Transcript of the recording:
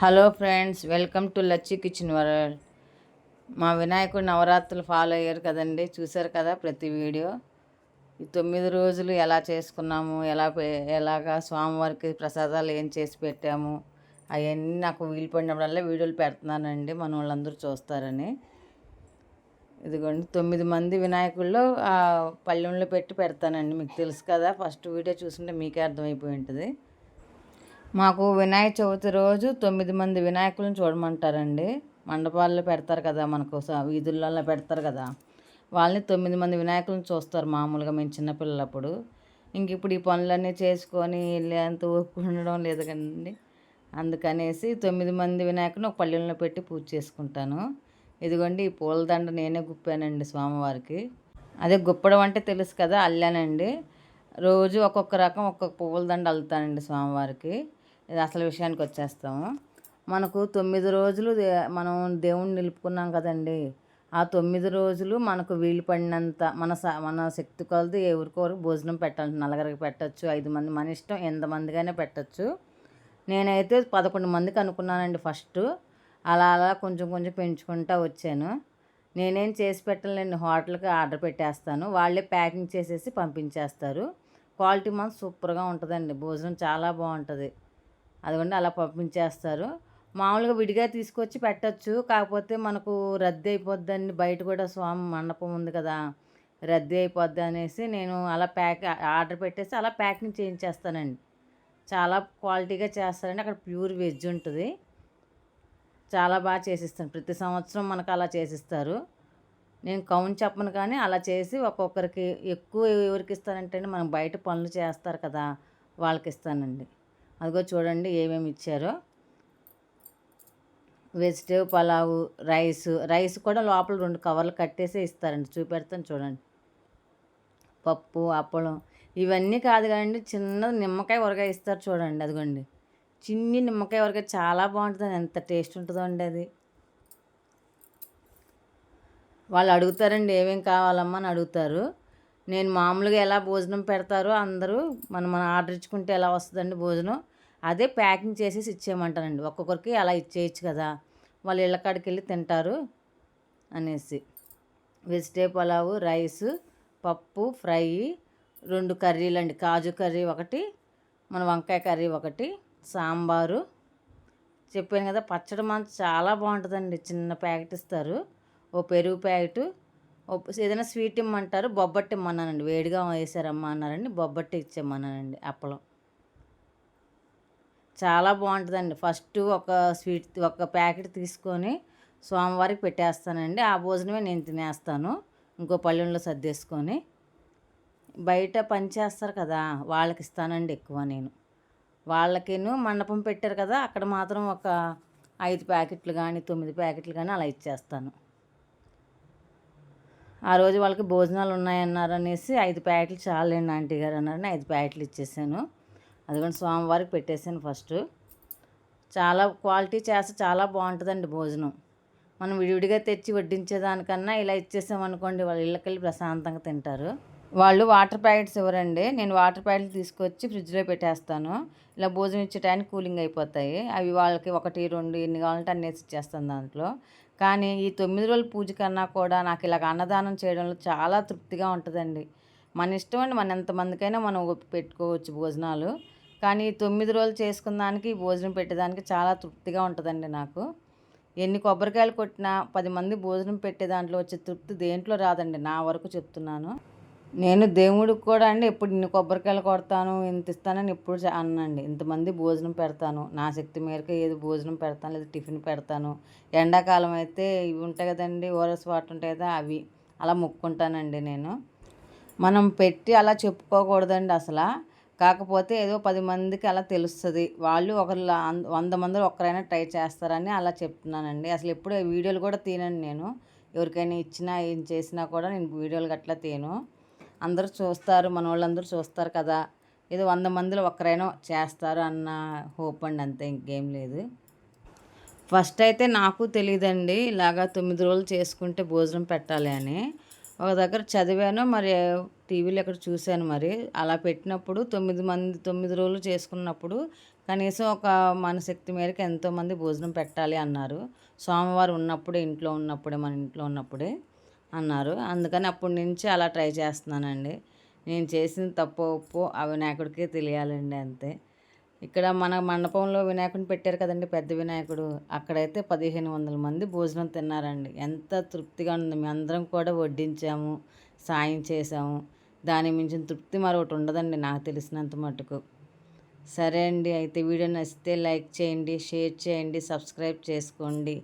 Hello friends welcome to Lacchi kitchen world. మా వినాయకుడు నవరాత్రులు ఫాలో అయ్యారు కదండి చూశారు కదా ప్రతి వీడియో. ఈ తొమ్మిది రోజులు ఎలా చేసుకున్నాము ఎలా ఎలాగా స్వామివారికి ప్రసాదాలు ఏం చేసి పెట్టాము అవన్నీ నాకు వీలు పడినప్పుడల్లా వీడియోలు పెడుతున్నానండి మన వాళ్ళందరూ చూస్తారని. ఇదిగోండి తొమ్మిది మంది వినాయకుల్లో ఆ పళ్ళెంలో పెట్టి పెడతానండి మీకు తెలుసు కదా ఫస్ట్ వీడియో చూసుంటే మీకే అర్థమైపోయి ఉంటుంది. మాకు వినాయక చవితి రోజు తొమ్మిది మంది వినాయకులను చూడమంటారండి. మండపాల్లో పెడతారు కదా మనకు వీధులలో పెడతారు కదా. వాళ్ళని తొమ్మిది మంది వినాయకులను చూస్తారు మామూలుగా మేము చిన్నపిల్లలప్పుడు ఇంక ఇప్పుడు ఈ పనులన్నీ చేసుకొని వెళ్ళేంత ఉండడం లేదు కదండి. అందుకనేసి తొమ్మిది మంది వినాయకుని ఒక పళ్ళెంలో పెట్టి పూజ చేసుకుంటాను. ఇదిగోండి ఈ పూలదండ నేనే గుప్పానండి స్వామివారికి. అదే గుప్పడం అంటే తెలుసు కదా అల్లానండి. రోజు ఒక్కొక్క రకం ఒక్కొక్క పువ్వుల దండ అల్లుతానండి స్వామివారికి. అసలు విషయానికి వచ్చేస్తాము. మనకు తొమ్మిది రోజులు దే- మనం దేవుణ్ణి నిలుపుకున్నాం కదండి. ఆ తొమ్మిది రోజులు మనకు వీలు పడినంత మన స మన శక్తి కొలది ఎవరికొరకు భోజనం పెట్టాలి. నలుగురికి పెట్టచ్చు ఐదు మంది మన ఇష్టం ఎంతమందిగానే పెట్టచ్చు. నేనైతే పదకొండు మందికి అనుకున్నానండి ఫస్ట్. అలా అలా కొంచెం కొంచెం పెంచుకుంటా వచ్చాను. నేనేం చేసి పెట్టలేండి హోటల్కి ఆర్డర్ పెట్టేస్తాను. వాళ్ళే ప్యాకింగ్ చేసేసి పంపించేస్తారు. క్వాలిటీ మాత్రం సూపర్గా ఉంటుందండి. భోజనం చాలా బాగుంటుంది. అదిగోండి అలా పంపించేస్తారు. మామూలుగా విడిగా తీసుకొచ్చి పెట్టచ్చు. కాకపోతే మనకు రద్దీ అయిపోద్దండి. బయట కూడా స్వామి మండపం ఉంది కదా రద్దీ అయిపోద్ది అనేసి నేను అలా ప్యాక్ ఆర్డర్ పెట్టేసి అలా ప్యాకింగ్ చేయించేస్తానండి. చాలా క్వాలిటీగా చేస్తారండి. అక్కడ ప్యూర్ వెజ్ ఉంటుంది. చాలా బాగా చేసిస్తాను ప్రతి సంవత్సరం మనకు అలా చేసిస్తారు. నేను కౌంట్ చెప్పను కానీ అలా చేసి ఒక్కొక్కరికి ఎక్కువ ఎవరికి ఇస్తానంటే అండి మనం బయట పనులు చేస్తారు కదా వాళ్ళకి ఇస్తానండి. అదిగో చూడండి ఏమేమి ఇచ్చారో. వెజిటేబుల్ పలావు రైస్ రైస్ కూడా లోపల రెండు కవర్లు కట్టేసే ఇస్తారండి. చూపెడతాను చూడండి. పప్పు అప్పడం ఇవన్నీ కాదు కదండి చిన్న నిమ్మకాయ ఊరగాయ ఇస్తారు చూడండి అదిగోండి. చిన్ని నిమ్మకాయ ఊరగాయ చాలా బాగుంటుంది ఎంత టేస్ట్ ఉంటుందో అండి అది. వాళ్ళు అడుగుతారండి ఏమేమి కావాలమ్మా? అని అడుగుతారు. నేను మామూలుగా ఎలా భోజనం పెడతారో అందరూ మనం మనం ఆర్డర్ ఇచ్చుకుంటే ఎలా వస్తుందండి భోజనం? అదే ప్యాకింగ్ చేసేసి ఇచ్చేయమంటానండి. ఒక్కొక్కరికి అలా ఇచ్చేయచ్చు కదా. వాళ్ళు ఇళ్ళ కాడికి వెళ్ళి తింటారు అనేసి. వెజిటేబుల్ పలావు రైస్ పప్పు ఫ్రై రెండు కర్రీలు అండి కాజు కర్రీ ఒకటి మన వంకాయ కర్రీ ఒకటి సాంబారు. చెప్పాను కదా పచ్చడి మాత్రం చాలా బాగుంటుందండి. చిన్న ప్యాకెట్ ఇస్తారు. ఓ పెరుగు ప్యాకెట్ ఓ ఏదైనా స్వీట్ ఇమ్మంటారు బొబ్బట్టి ఇమ్మన్నానండి. వేడిగా వేసారమ్మా అన్నారండి. బొబ్బట్టి ఇచ్చేయమన్నానండి అప్పలం. చాలా బాగుంటుందండి. ఫస్ట్ ఒక స్వీట్ ఒక ప్యాకెట్ తీసుకొని సోమవారికి పెట్టేస్తానండి. ఆ భోజనమే నేను తినేస్తాను. ఇంకో పళ్ళెంలో సర్దేసుకొని. బయట పని చేస్తారు కదా వాళ్ళకి ఇస్తానండి ఎక్కువ నేను. వాళ్ళకిను మండపం పెట్టారు కదా అక్కడ మాత్రం ఒక ఐదు ప్యాకెట్లు కానీ తొమ్మిది ప్యాకెట్లు కానీ అలా ఇచ్చేస్తాను. ఆ రోజు వాళ్ళకి భోజనాలు ఉన్నాయన్నారు అనేసి ఐదు ప్యాకెట్లు చాలండి ఆంటీ గారు అన్నారని ఐదు ప్యాకెట్లు ఇచ్చేసాను. అదిగోండి స్వామివారికి పెట్టేసాను ఫస్ట్. చాలా క్వాలిటీ చేస్తే చాలా బాగుంటుందండి భోజనం. మనం విడివిడిగా తెచ్చి వడ్డించేదానికన్నా ఇలా ఇచ్చేసామనుకోండి వాళ్ళ ఇళ్ళకెళ్ళి ప్రశాంతంగా తింటారు. వాళ్ళు వాటర్ ప్యాకెట్స్ ఇవ్వరండి. నేను వాటర్ ప్యాకెట్లు తీసుకొచ్చి ఫ్రిడ్జ్లో పెట్టేస్తాను. ఇలా భోజనం ఇచ్చే టైం కూలింగ్ అయిపోతాయి. అవి వాళ్ళకి ఒకటి రెండు ఎన్ని కావాలంటే అన్నీ ఇచ్చేస్తాను దాంట్లో. కానీ ఈ తొమ్మిది రోజుల పూజ కన్నా కూడా నాకు ఇలాగ అన్నదానం చేయడంలో చాలా తృప్తిగా ఉంటుందండి. మన ఇష్టం అండి. మన ఎంతమందికైనా మనం పెట్టుకోవచ్చు భోజనాలు. కానీ తొమ్మిది రోజులు చేసుకున్న దానికి భోజనం పెట్టేదానికి చాలా తృప్తిగా ఉంటుందండి నాకు. ఎన్ని కొబ్బరికాయలు కొట్టినా పది మంది భోజనం పెట్టే దాంట్లో వచ్చే తృప్తి దేంట్లో రాదండి నా వరకు చెప్తున్నాను. నేను దేవుడికి కూడా అండి ఎప్పుడు ఇన్ని కొబ్బరికాయలు కొడతాను ఇంత ఇస్తానని ఎప్పుడు అన్నండి. ఇంతమంది భోజనం పెడతాను. నా శక్తి మేరకు ఏది భోజనం పెడతాను లేదా టిఫిన్ పెడతాను. ఎండాకాలం అయితే ఇవి ఉంటాయి కదండి ఓరస్ వాటర్ ఉంటాయి కదా అవి అలా మొక్కుంటానండి నేను. మనం పెట్టి అలా చెప్పుకోకూడదండి అసలు. కాకపోతే ఏదో పది మందికి అలా తెలుస్తుంది. వాళ్ళు ఒకరు వంద మందిలో ఒక్కరైనా ట్రై చేస్తారని అలా చెప్తున్నానండి. అసలు ఎప్పుడు వీడియోలు కూడా తీనండి నేను. ఎవరికైనా ఇచ్చినా ఏం చేసినా కూడా నేను వీడియోలు గట్లా తీను అందరూ చూస్తారు మన వాళ్ళందరూ చూస్తారు కదా. ఏదో వంద మందిలో ఒక్కరైనా చేస్తారు అన్న హోప్ అండి అంతే ఇంకేం లేదు. ఫస్ట్ అయితే నాకు తెలియదండి ఇలాగా తొమ్మిది రోజులు చేసుకుంటే భోజనం పెట్టాలి అని. ఒక దగ్గర చదివాను మరి టీవీలో ఎక్కడ చూశాను మరి. అలా పెట్టినప్పుడు తొమ్మిది మంది తొమ్మిది రోజులు చేసుకున్నప్పుడు కనీసం ఒక మన శక్తి మేరకు ఎంతోమంది భోజనం పెట్టాలి అన్నారు. సోమవారం ఉన్నప్పుడే ఇంట్లో ఉన్నప్పుడే మన ఇంట్లో ఉన్నప్పుడే అన్నారు. అందుకని అప్పటి నుంచి అలా ట్రై చేస్తున్నానండి. నేను చేసిన తప్పు ఒప్పు అవి నా ఎక్కడికే తెలియాలండి అంతే. ఇక్కడ మన మండపంలో వినాయకుడిని పెట్టారు కదండి పెద్ద వినాయకుడు. అక్కడైతే పదిహేను వందల మంది భోజనం తిన్నారండి. ఎంత తృప్తిగా ఉంది. మేము అందరం కూడా వడ్డించాము సాయం చేసాము దాని మించిన తృప్తి మరొకటి ఉండదండి నాకు తెలిసినంత మటుకు. సరే అండి అయితే వీడియో నచ్చితే లైక్ చేయండి షేర్ చేయండి సబ్స్క్రైబ్ చేసుకోండి.